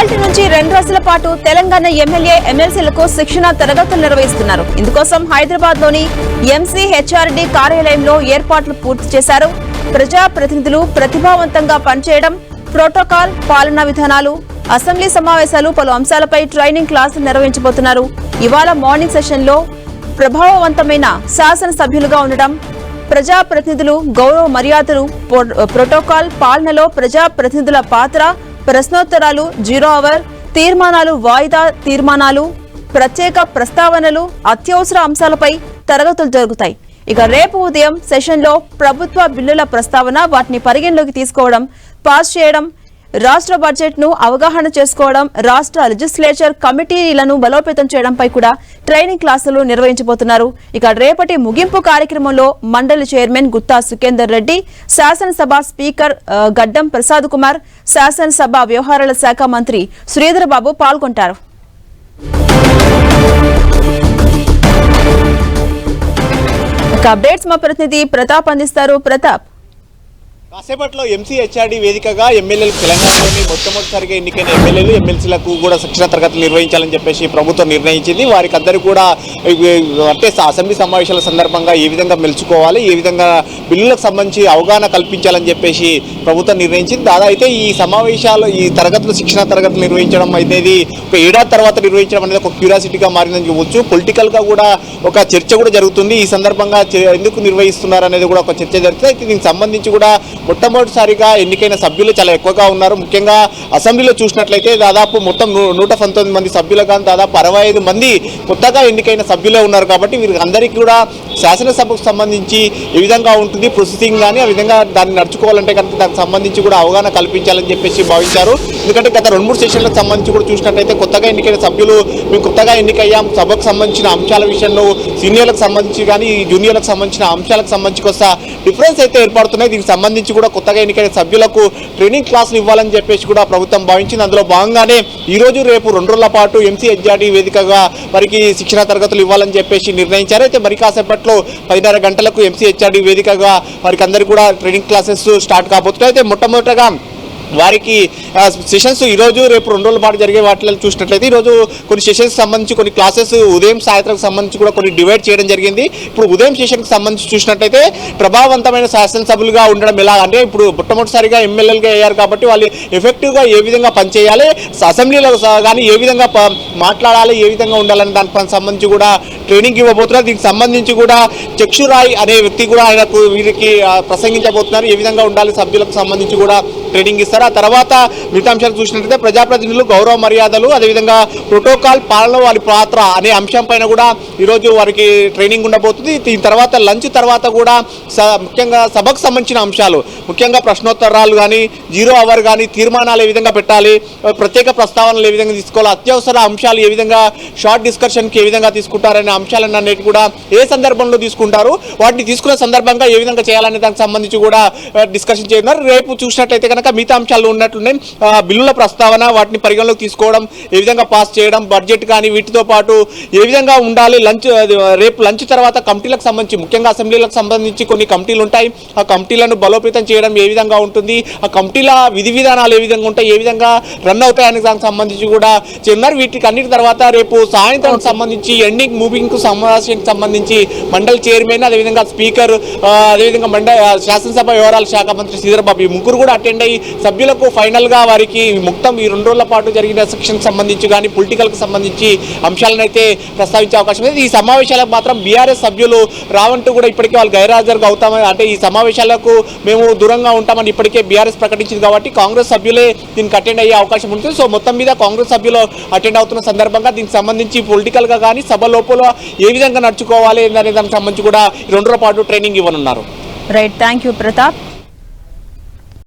ఇవాళ నుంచి రెండు రోజుల పాటు తెలంగాణ ఎమ్మెల్యే ఎమ్మెల్సీలకు శిక్షణ తరగతులు నిర్వహిస్తున్నారు. ఇందుకోసం హైదరాబాద్లోని ఎంసీ హెచ్ఆర్డీ కార్యాలయంలో ఏర్పాట్లు పూర్తి చేశారు. ప్రజా ప్రతినిధులు ప్రతిభావంతంగా పనిచేయడం ప్రోటోకాల్ పాలనా విధానాలు అసెంబ్లీ సమావేశాలు పలు అంశాలపై ట్రైనింగ్ క్లాసులు నిర్వహించబోతున్నారు. ఇవాళ మార్నింగ్ సెషన్లో ప్రభావవంతమైన శాసనసభ్యులుగా ఉండడం ప్రజా ప్రతినిధులు గౌరవ మర్యాదలు ప్రోటోకాల్ పాలనలో ప్రజా ప్రతినిధుల పాత్ర ప్రశ్నోత్తరాలు జీరో అవర్ తీర్మానాలు వాయిదా తీర్మానాలు ప్రత్యేక ప్రస్తావనలు అత్యవసర అంశాలపై తరగతులు జరుగుతాయి. ఇక రేపు ఉదయం సెషన్లో ప్రభుత్వ బిల్లుల ప్రస్తావన వాటిని పరిగణలోకి తీసుకోవడం పాస్ చేయడం రాష్ట్ర బడ్జెట్ను అవగాహన చేసుకోవడం రాష్ట్ర లెజిస్లేచర్ కమిటీలను బలోపేతం చేయడంపై కూడా ట్రైనింగ్ క్లాసులు నిర్వహించబోతున్నారు. ఇక రేపటి ముగింపు కార్యక్రమంలో మండలి చైర్మన్ గుత్తా సుఖేందర్ రెడ్డి శాసనసభ స్పీకర్ గడ్డం ప్రసాద్ కుమార్ శాసనసభ వ్యవహారాల శాఖ మంత్రి శ్రీధరబాబు పాల్గొంటారు. ఇక అప్డేట్స్ మా ప్రతినిధి ప్రతాప్ అందిస్తారు. ప్రతాప్ కాసేపట్లో ఎంసిహెచ్ఆర్డీ వేదికగా ఎమ్మెల్యేలు తెలంగాణలోని మొట్టమొదటిసారిగా ఎన్నికైన ఎమ్మెల్యేలు ఎమ్మెల్సీలకు కూడా శిక్షణ తరగతులు నిర్వహించాలని చెప్పేసి ప్రభుత్వం నిర్ణయించింది. వారికి అందరూ కూడా అంటే అసెంబ్లీ సమావేశాల సందర్భంగా ఏ విధంగా మెలుచుకోవాలి ఏ విధంగా బిల్లులకు సంబంధించి అవగాహన కల్పించాలని చెప్పేసి ప్రభుత్వం నిర్ణయించింది. దాదాపు అయితే ఈ సమావేశాలు ఈ తరగతులు శిక్షణ తరగతులు నిర్వహించడం అనేది ఒక ఏడాది తర్వాత నిర్వహించడం అనేది ఒక క్యూరియాసిటీగా మారిందని చెప్పవచ్చు. పొలిటికల్గా కూడా ఒక చర్చ కూడా జరుగుతుంది. ఈ సందర్భంగా ఎందుకు నిర్వహిస్తున్నారు అనేది కూడా ఒక చర్చ జరుగుతుంది. అయితే దీనికి సంబంధించి కూడా మొట్టమొదటిసారిగా ఎన్నికైన సభ్యులు చాలా ఎక్కువగా ఉన్నారు. ముఖ్యంగా అసెంబ్లీలో చూసినట్లయితే దాదాపు మొత్తం నూ- నూట పంతొమ్మిది మంది సభ్యులు కానీ దాదాపు అరవై ఐదు మంది కొత్తగా ఎన్నికైన సభ్యులే ఉన్నారు కాబట్టి వీరికి అందరికీ కూడా శాసనసభకు సంబంధించి ఏ విధంగా ఉంటుంది ప్రొసెసింగ్ కానీ ఆ విధంగా దాన్ని నడుచుకోవాలంటే కనుక దానికి సంబంధించి కూడా అవగాహన కల్పించాలని చెప్పేసి భావించారు. ఎందుకంటే గత రెండు మూడు సెషన్లకు సంబంధించి కూడా చూసినట్లయితే కొత్తగా ఎన్నికైన సభ్యులు మేము కొత్తగా ఎన్నికయ్యాం సభకు సంబంధించిన అంశాల విషయంలో సీనియర్లకు సంబంధించి కానీ జూనియర్లకు సంబంధించిన అంశాలకు సంబంధించి కొత్త డిఫరెన్స్ అయితే ఏర్పడుతున్నాయి. దీనికి సంబంధించి కూడా కొత్తగా ఎన్నికైన సభ్యులకు ట్రైనింగ్ క్లాసులు ఇవ్వాలని చెప్పేసి కూడా ప్రభుత్వం భావించింది. అందులో భాగంగానే ఈరోజు రేపు రెండు రోజుల పాటు ఎంసీహెచ్ఆర్డీ వేదికగా వారికి శిక్షణ తరగతులు ఇవ్వాలని చెప్పేసి నిర్ణయించారు. అయితే మరి కాసేపట్లో పదిన్నర గంటలకు ఎంసీహెచ్ఆర్డీ వేదికగా వారికి అందరికీ కూడా ట్రైనింగ్ క్లాసెస్ స్టార్ట్ కాబోతున్నాయి. అయితే మొట్టమొదటగా వారికి సెషన్స్ ఈరోజు రేపు రెండు రోజుల పాటు జరిగే వాటిలో చూసినట్లయితే ఈరోజు కొన్ని సెషన్స్ సంబంధించి కొన్ని క్లాసెస్ ఉదయం సాయంత్రం సంబంధించి కూడా కొన్ని డివైడ్ చేయడం జరిగింది. ఇప్పుడు ఉదయం సెషన్కి సంబంధించి చూసినట్లయితే ప్రభావవంతమైన శాసనసభ్యులుగా ఉండడం ఎలా అంటే ఇప్పుడు మొట్టమొదటిసారిగా ఎమ్మెల్యేలుగా అయ్యారు కాబట్టి వాళ్ళు ఎఫెక్టివ్గా ఏ విధంగా పనిచేయాలి అసెంబ్లీలో కానీ ఏ విధంగా మాట్లాడాలి ఏ విధంగా ఉండాలని దానికి సంబంధించి కూడా ట్రైనింగ్ ఇవ్వబోతున్నారు. దీనికి సంబంధించి కూడా చక్షురాయ్ అనే వ్యక్తి కూడా ఆయనకు వీరికి ప్రసంగించబోతున్నారు. ఏ విధంగా ఉండాలి సభ్యులకు సంబంధించి కూడా ట్రైనింగ్ ఇస్తారు. ఆ తర్వాత మిగతా అంశాలు చూసినట్లయితే ప్రజాప్రతినిధులు గౌరవ మర్యాదలు అదేవిధంగా ప్రోటోకాల్ పాలన వారి పాత్ర అనే అంశం పైన కూడా ఈరోజు వారికి ట్రైనింగ్ ఉండబోతుంది. దీని తర్వాత లంచ్ తర్వాత కూడా స- ముఖ్యంగా సభకు సంబంధించిన అంశాలు ముఖ్యంగా ప్రశ్నోత్తరాలు కానీ జీరో అవర్ కానీ తీర్మానాలు ఏ విధంగా పెట్టాలి ప్రత్యేక ప్రస్తావనలు ఏ విధంగా తీసుకోవాలి అత్యవసర అంశాలు ఏ విధంగా షార్ట్ డిస్కషన్కి ఏ విధంగా తీసుకుంటారనే అంశాలను అన్నిటి కూడా ఏ సందర్భంలో తీసుకుంటారు వాటిని తీసుకున్న సందర్భంగా ఏ విధంగా చేయాలనే దానికి సంబంధించి కూడా డిస్కషన్ చేయనున్నారు రేపు చూసినట్లయితే కనుక మిగతా అంశాలు ఉన్నట్లున్నాయి. ఆ, బిల్లుల ప్రస్తావన వాటిని పరిగణలోకి తీసుకోవడం ఏ విధంగా పాస్ చేయడం బడ్జెట్ కానీ వీటితో పాటు ఏ విధంగా ఉండాలి లంచ్ రేపు లంచ్ తర్వాత కమిటీలకు సంబంధించి ముఖ్యంగా అసెంబ్లీలకు సంబంధించి కొన్ని కమిటీలు ఉంటాయి. ఆ కమిటీలను బలోపేతం చేయడం ఏ విధంగా ఉంటుంది ఆ కమిటీల విధి విధానాలు ఏ విధంగా ఉంటాయి ఏ విధంగా రన్ అవుతాయనే దానికి సంబంధించి కూడా చెందారు వీటికి అన్నిటి తర్వాత రేపు సాయంత్రం సంబంధించి ఎండింగ్ మూవింగ్కు సమావేశానికి సంబంధించి మండలి చైర్మన్ అదేవిధంగా స్పీకర్ అదేవిధంగా మండ ఆ, శాసనసభ వ్యవహారాల శాఖ మంత్రి శ్రీధర్ బాబు ఈ ముగ్గురు కూడా అటెండ్ అయ్యి సభ్యులకు ఫైనల్గా వారికి మొత్తం ఈ రెండు రోజుల పాటు జరిగిన సెక్షన్కి సంబంధించి కానీ పొలిటికల్కి సంబంధించి అంశాలను అయితే ప్రస్తావించే అవకాశం ఉంది. ఈ సమావేశాలకు మాత్రం బీఆర్ఎస్ సభ్యులు రావంటూ కూడా ఇప్పటికే వాళ్ళు గైర్హాజరుగా అవుతామని అంటే ఈ సమావేశాలకు మేము దూరంగా ఉంటామని ఇప్పటికే బీఆర్ఎస్ ప్రకటించింది కాబట్టి కాంగ్రెస్ సభ్యులే దీనికి అటెండ్ అయ్యే అవకాశం ఉంటుంది. సో మొత్తం మీద కాంగ్రెస్ సభ్యులు అటెండ్ అవుతున్న సందర్భంగా దీనికి సంబంధించి పొలిటికల్గా కానీ సభ లోపల ఏ విధంగా నడుచుకోవాలి అనే దానికి సంబంధించి కూడా రెండు రోజుల పాటు ట్రైనింగ్ ఇవ్వనున్నారు. Right thank you Pratap